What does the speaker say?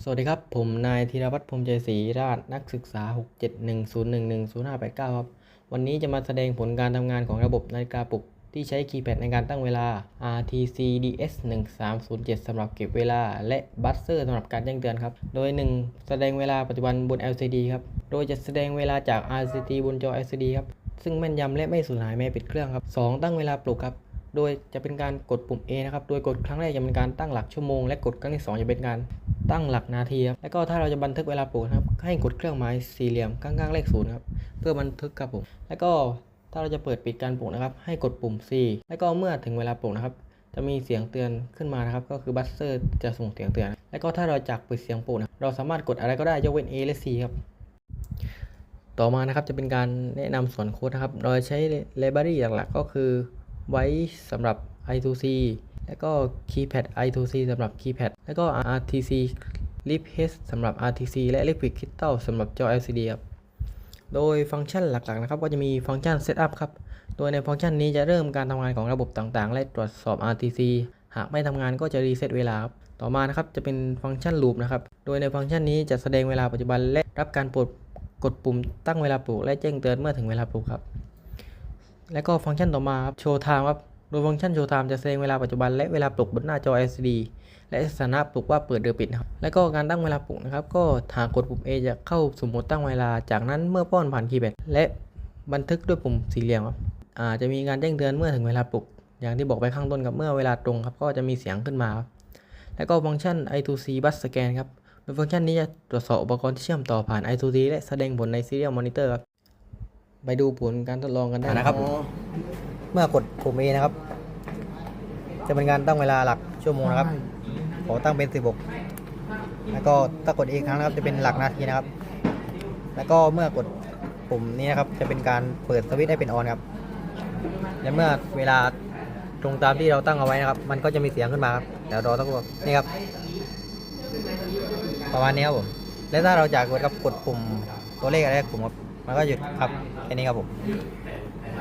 สวัสดีครับ ผมนายธีรวัฒน์พรมใจศรีราชนักศึกษา 67101100589 ครับ วันนี้จะมาแสดงผลการทำงานของระบบนาฬิกาปลุก ที่ใช้คีย์แพดในการตั้งเวลา RTC DS 1307สำหรับเก็บเวลา และบัสเซอร์สำหรับการแจ้งเตือนครับ โดย 1 แสดงเวลาปัจจุบันบน LCD ครับ โดยจะแสดงเวลาจาก RCT บนจอ LCD ครับ ซึ่งแม่นยำและไม่สูญหายแม้ปิดเครื่องครับ 2 ตั้งเวลาปลุกครับโดยจะเป็นการกดปุ่ม A นะครับ โดยกดครั้งแรกจะเป็นการตั้งหลักชั่วโมง และกดครั้งที่ 2 จะเป็นการ ตั้งหลักนาทีครับแล้วก็ถ้าเราจะบันทึกเวลาปลุกครับ ให้กดเครื่องหมายสี่เหลี่ยมข้างๆเลขศูนย์ครับเพื่อบันทึกครับผม แล้วก็ถ้าเราจะเปิดปิดการปลุกนะครับ ให้กดปุ่ม C แล้วก็เมื่อถึงเวลาปลุกนะครับ จะมีเสียงเตือนขึ้นมานะครับ ก็คือบัสเซอร์จะส่งเสียงเตือน แล้วก็ถ้าเราจากปิดเสียงปลุกนะเราสามารถกดอะไรก็ได้ยกเว้น A และ C ครับต่อมานะครับจะเป็นการแนะนำสอนโค้ดนะครับโดยใช้ library หลักๆก็คือไว้สำหรับ I2C แล้วก็ keypad I2C สำหรับ keypad แล้วก็ RTC Lip H สำหรับ RTC และ Liquid Crystal สำหรับจอ LCD ครับโดยฟังก์ชันหลักๆนะครับก็จะมีฟังก์ชัน Setup ครับ โดยในฟังก์ชันนี้จะเริ่มการทำงานของระบบต่างๆ และตรวจสอบ RTC หากไม่ทำงานก็จะรีเซ็ตเวลาครับต่อมานะครับจะเป็นฟังก์ชัน Loop นะครับ โดยในฟังก์ชันนี้จะแสดงเวลาปัจจุบันและรับการปลดกดปุ่มตั้งเวลาปลุกและแจ้งเตือนเมื่อถึงเวลาปลุกครับ และก็ฟังก์ชันต่อมาครับ Show Time ครับ โดยฟังก์ชัน Show Time จะแสดงเวลาปัจจุบันและเวลาปลุกบนหน้าจอ LCD และสถานะปลุกว่าเปิดหรือปิดนะครับ และก็การตั้งเวลาปลุกนะครับ ก็หากกดปุ่ม A จะเข้าสู่โหมดตั้งเวลา จากนั้นเมื่อป้อนผ่านคีย์แพดและบันทึกด้วยปุ่มสี่เหลี่ยมครับอาจะมีการแจ้งเตือนเมื่อถึงเวลาปลุก อย่างที่บอกไปข้างต้นครับเมื่อเวลาตรงครับ ก็จะมีเสียงขึ้นมาครับแล้วก็ฟังก์ชัน I2C Bus Scan ครับโดยฟังก์ชันนี้จะตรวจสอบอุปกรณ์ที่เชื่อมต่อผ่าน I2C และแสดงผลใน Serial Monitor ครับไปดูผลการทดลองกันได้นะครับ เมื่อกดปุ่ม A นะครับ จะเป็นการตั้งเวลาหลักชั่วโมงนะครับ ขอตั้งเป็น 16 แล้วก็ถ้ากดอีกครั้งนะครับจะเป็นหลักนาทีนะครับ แล้วก็เมื่อกดปุ่มนี้นะครับ จะเป็นการเปิดสวิตช์ให้เป็นออนครับ และเมื่อเวลาตรงตามที่เราตั้งเอาไว้นะครับ มันก็จะมีเสียงขึ้นมาครับเดี๋ยวรอสักครู่นี่ครับ ประมาณนี้ครับผม และถ้าเราจากกดครับกดปุ่มตัวเลขอะไรผมครับ มันก็หยุดครับแค่นี้ครับผม